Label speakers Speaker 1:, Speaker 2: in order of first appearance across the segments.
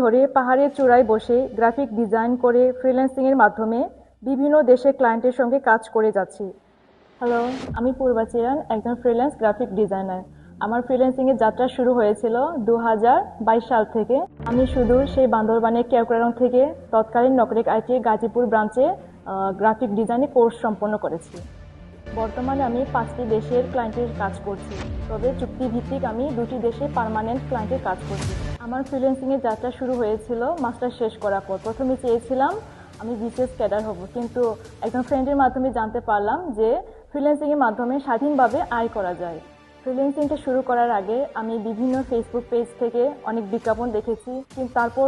Speaker 1: ধরে পাহাড়ের চূড়ায় বসে গ্রাফিক ডিজাইন করে ফ্রিল্যান্সিংয়ের মাধ্যমে বিভিন্ন দেশের ক্লায়েন্টের সঙ্গে কাজ করে যাচ্ছি। হ্যালো আমি পূর্বা চিরান, একজন ফ্রিল্যান্স গ্রাফিক ডিজাইনার আমার ফ্রিল্যান্সিংয়ের যাত্রা শুরু হয়েছিল দু হাজার বাইশ সাল থেকে। আমি শুধু সেই বান্দরবানের কেওক্রারং থেকে তৎকালীন নকরেক আইটি গাজীপুর ব্রাঞ্চে গ্রাফিক ডিজাইনে কোর্স সম্পন্ন করেছি। বর্তমানে আমি পাঁচটি দেশের ক্লায়েন্টের কাজ করছি। তবে চুক্তিভিত্তিক আমি দুটি দেশে পার্মানেন্ট ক্লায়েন্টের কাজ করছি। আমার ফ্রিল্যান্সিংয়ের যাত্রা শুরু হয়েছিল মাস্টার শেষ করার পর। প্রথমে চেয়েছিলাম আমি বিসিএস ক্যাডার হব, কিন্তু একজন ফ্রেন্ডের মাধ্যমে জানতে পারলাম যে ফ্রিল্যান্সিংয়ের মাধ্যমে স্বাধীনভাবে আয় করা যায়। ফ্রিল্যান্সিংটা শুরু করার আগে আমি বিভিন্ন ফেসবুক পেজ থেকে অনেক বিজ্ঞাপন দেখেছি, কিন্তু তারপর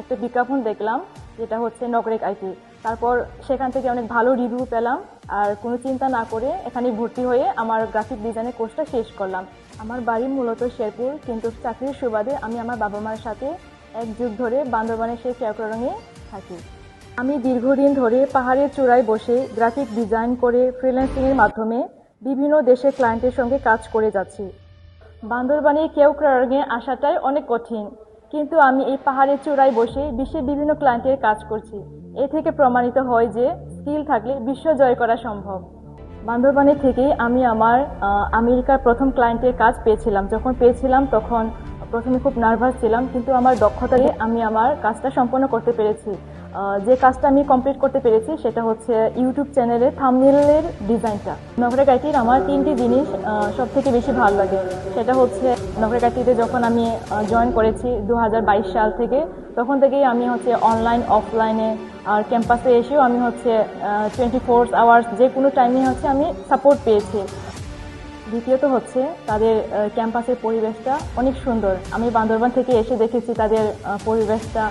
Speaker 1: একটা বিজ্ঞাপন দেখলাম, যেটা হচ্ছে নগরেক আইটি তারপর সেখান থেকে অনেক ভালো রিভিউ পেলাম। আর কোনো চিন্তা না করে এখানে ভর্তি হয়ে আমার গ্রাফিক ডিজাইনের কোর্সটা শেষ করলাম। আমার বাড়ি মূলত শেরপুর, কিন্তু চাকরির সুবাদে আমি আমার বাবা মায়ের সাথে এক যুগ ধরে বান্দরবানের সেই কেওক্রারঙে থাকি। আমি দীর্ঘদিন ধরে পাহাড়ের চূড়ায় বসে গ্রাফিক ডিজাইন করে ফ্রিল্যান্সিংয়ের মাধ্যমে বিভিন্ন দেশের ক্লায়েন্টের সঙ্গে কাজ করে যাচ্ছি। বান্দরবানে কেওক্রারঙে আসাটাই অনেক কঠিন, কিন্তু আমি এই পাহাড়ের চূড়ায় বসে বিশ্বের বিভিন্ন ক্লায়েন্টের কাজ করছি। এ থেকে প্রমাণিত হয় যে স্কিল থাকলে বিশ্ব জয় করা সম্ভব। বান্দরবানে থেকেই আমি আমার আমেরিকার প্রথম ক্লায়েন্টের কাজ পেয়েছিলাম। যখন পেয়েছিলাম তখন প্রথমে খুব নার্ভাস ছিলাম, কিন্তু আমার দক্ষতা দিয়ে আমি আমার কাজটা সম্পন্ন করতে পেরেছি। যে কাজটা আমি কমপ্লিট করতে পেরেছি সেটা হচ্ছে ইউটিউব চ্যানেলে থামনেলের ডিজাইনটা নগরা গাইটির আমার তিনটি জিনিস সব থেকে বেশি ভালো লাগে। সেটা হচ্ছে নগরা গাইটিতে যখন আমি জয়েন করেছি দু হাজার বাইশ সাল থেকে, তখন থেকেই আমি হচ্ছে অনলাইন অফলাইনে আর ক্যাম্পাসে এসেও আমি হচ্ছে টোয়েন্টি ফোর আওয়ার্স যে কোনো টাইমে হচ্ছে আমি সাপোর্ট পেয়েছি। দ্বিতীয়ত হচ্ছে তাদের ক্যাম্পাসের পরিবেশটা অনেক সুন্দর। আমি বান্দরবান থেকে এসে দেখেছি তাদের পরিবেশটা।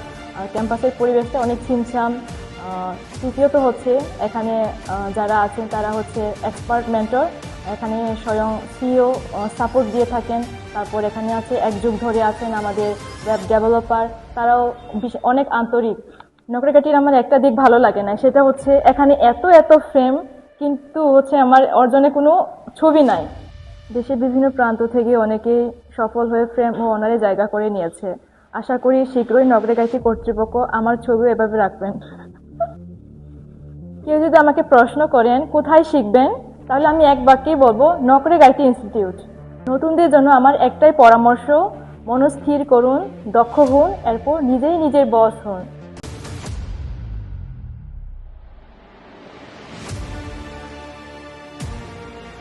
Speaker 1: ক্যাম্পাসের পরিবেশটা অনেক ছিমছাম। তৃতীয়ত হচ্ছে এখানে যারা আছেন তারা হচ্ছে এক্সপার্ট মেন্টর এখানে স্বয়ং সিও সাপোর্ট দিয়ে থাকেন। তারপর এখানে আছে এক যুগ ধরে আছেন আমাদের ওয়েব ডেভেলপার তারাও অনেক আন্তরিক। নকরাকাটির আমার একটা দিক ভালো লাগে না, সেটা হচ্ছে এখানে এত এত ফ্রেম কিন্তু হচ্ছে আমার অর্জনে কোনো ছবি নাই। দেশের বিভিন্ন প্রান্ত থেকে অনেকেই সফল হয়ে ফ্রেম ও অনারে জায়গা করে নিয়েছে। আশা করি শীঘ্রই নগরেগাইটি কর্তৃপক্ষ আমার ছবিও এভাবে রাখবেন। কেউ যদি আমাকে প্রশ্ন করেন, কোথায় শিখবেন? তাহলে আমি এক বাক্যেই বলব নকরে গাইটি ইনস্টিটিউট নতুনদের জন্য আমার একটাই পরামর্শ, মনস্থির করুন, দক্ষ হন, এরপর নিজেই নিজের বস হন।